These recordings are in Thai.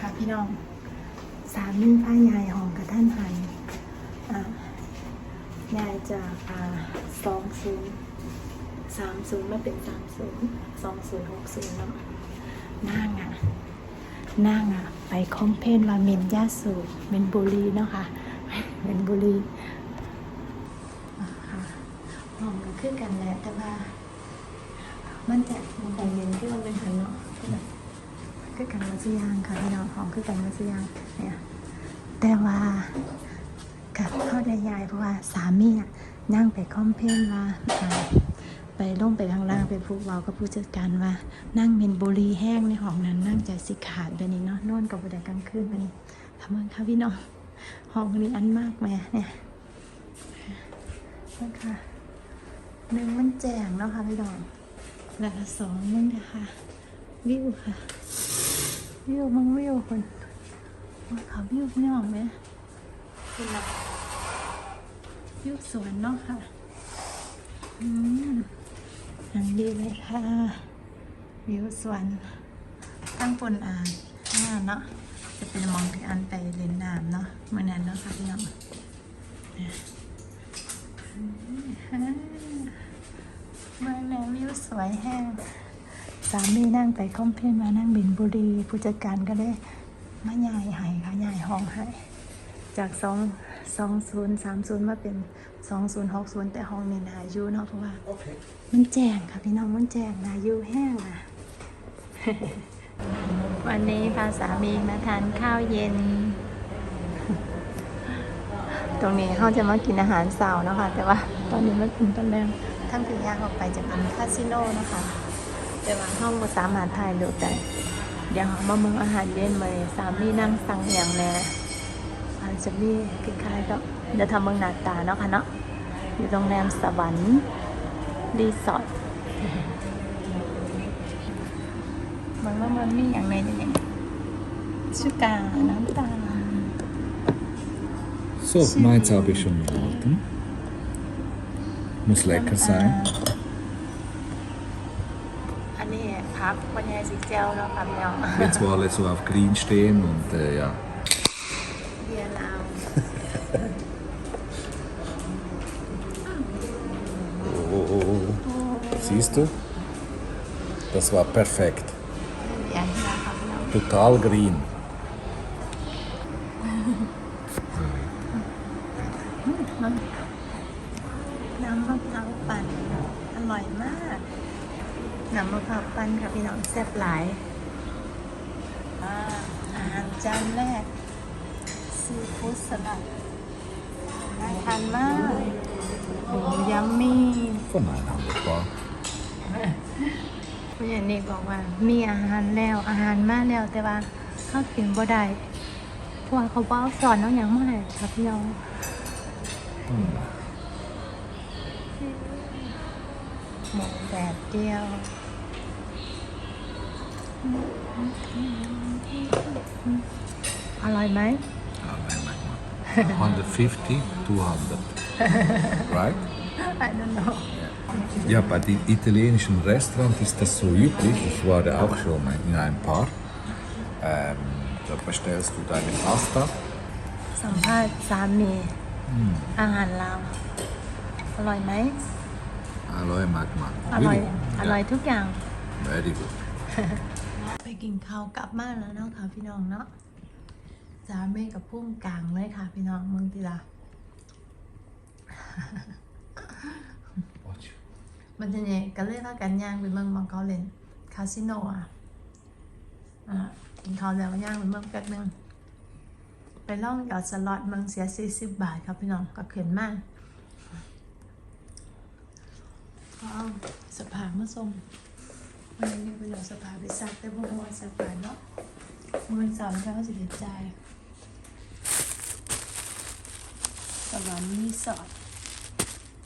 คะพี่น้องสามีผ้ายายหองกับท่านหันยายจากสองศูนย์สามศูนย์มาเป็นสามศูนย์สองศูนย์หกศูนย์เนาะนั่งอะนั่งอะ ไปคอมเพนว่าเมนยาสูเมนบุรีเนาะค่ะเมนบุรีอ่าค่ะห้องก็คือกันแหละแต่ว่า มันจะมันแต่เย็นที่มันเป็น คือกันมาซื้ยางค่ะพี่น้องของคือกันมาซื้อยางเนี่ยแต่ว่ากับเข้าได้ยายเพราะว่าสามีน่ะนั่งไปคอมเพลนว่าอ่าไปลงไปข้างล่างไปพูดเว้ากับผู้จัดการว่า นั่งเมนบุรีแห้งในห้องนั้น นั่งใจสิขาดไปนี่เนาะนอนกับบุไดกลางคืนไปนี่ทำเมือค่ะพี่น้องห้องนี้อันมากแม่เนี่ยนะคะหนึ่งมันแจ้งเนาะค่ะพี่น้องแล้วสองมันนะคะวิวค่ะ วิวมังวิวคนว่าเขาวิวไม่ออกไหมคุณละวิวสวนเนาะค่ะ อืมอย่างดีเลยค่ะวิวสวนตั้งบนอ่านหน้าเนาะจะเป็นมองที่อันไปเล่นน้ำเนาะเมื่อนั้นเนาะค่ะพี่น้องเนี่ยอืมฮ่าเมืองแนววิวสวยแห้ง สามีนั่งไปคอมเพลนมานั่งบินบุรีผู้จัดการก็ได้มาใหญ่ให้ค่ะใหญ่ห้องให้จากสองสองศูนย์สามศูนย์มาเป็นสองศูนย์หกศูนย์แต่ห้องนี้นาอยูเนาะเพราะว่า มันแจ้งค่ะพี่น้องมันแจ้งนาอยูแห้งนะวันนี้พาสามีมาทานข้าวเย็น ตรงนี้เขาจะมากินอาหารเสาร์เนาะคะแต่ว่าตอนนี้มากินตอนแรกทั้งถึงย่างออกไปจะเป็นคาสิโนเนาะคะ แต่ว่าห้องสามารถถ่ายรูปได้เดี๋ยวมาเมืองอาหารเย็นมาสามีนั่งสั่งอย่างแน่อาจจะมีคล้ายๆกับเดี๋ยวทำเมืองนาตาเนาะค่ะเนาะอยู่โรงแรมสวรรค์รีสอร์ทเมืองว่ามืองมีอย่างไรเนี่ยชูกาน้ำตาล So, meins habe ich schon gehalten. Muss lecker sein. อัน นี้พักปัญญาสีเจลเนาะค่ะพี่น้อง Jetzt, wo alle so auf Green stehen und äh, ja. เบียร์ลาว Oh, oh, oh, oh. Siehst du? Das war perfekt. เบียร์ลาวค่ะพี่น้อง Total green. น้ำมะพร้าวปั่นอร่อยมาก น้ำมะพร้าวปั่นค่ะพี่น้องแซ่บหลายอ่าอาหารจานแรกซีฟู้ดสลัดน่าทานมากโอ้ยัมมี่ Von einem war. คุณยายนี่บอกว่า มีอาหารแล้วอาหารมาแล้วแต่ว่าเขากินบ่ได้เพราะว่าเขาบ่เอาสอนน้องอย่างมาให้ค่ะพี่น้องหมู แดดเดียว อร่อยไหม Ja, nein, nein, nein. 150, 200. Right? I don't know Ja, bei den italienischen Restaurants ist das so üblich. Ich war da auch schon in einem Paar. Ähm, da bestellst du deine Pasta. สัมภาษณ์สามี อาหารลาว อร่อยไหม Aloe Magma. อร่อย Really? อร่อย Yeah, ทุกอย่าง Very good. ไปกินข้าวกลับบ้านแล้วเนาะค่ะพี่น้องเนาะสามีกับพุ่งกลางเลยค่ะพี่น้องเมืองติลา Watch. มันจะเนี่ยก็เลยว่ากันย่างไปเมืองบางเขาเล่นคาสิโนอะอ่ากินข้าวแล้วย่างไปเมืองแป๊บนึงไปล่องหยอดสล็อตเมืองเสียสี่สิบบาทครับพี่น้องก็เขินมากก็ เอาสภามาส่งวันนี้นี่ไปหยอดสภาไปซักแต่พวกว่าสภาเนาะเมันสามเช้าสิเดียใจสวรรค์รีสอร์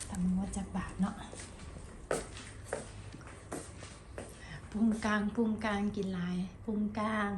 ทำว่าจากบาทเนาะพุงกลางพุงกลางกินลายพุงกลาง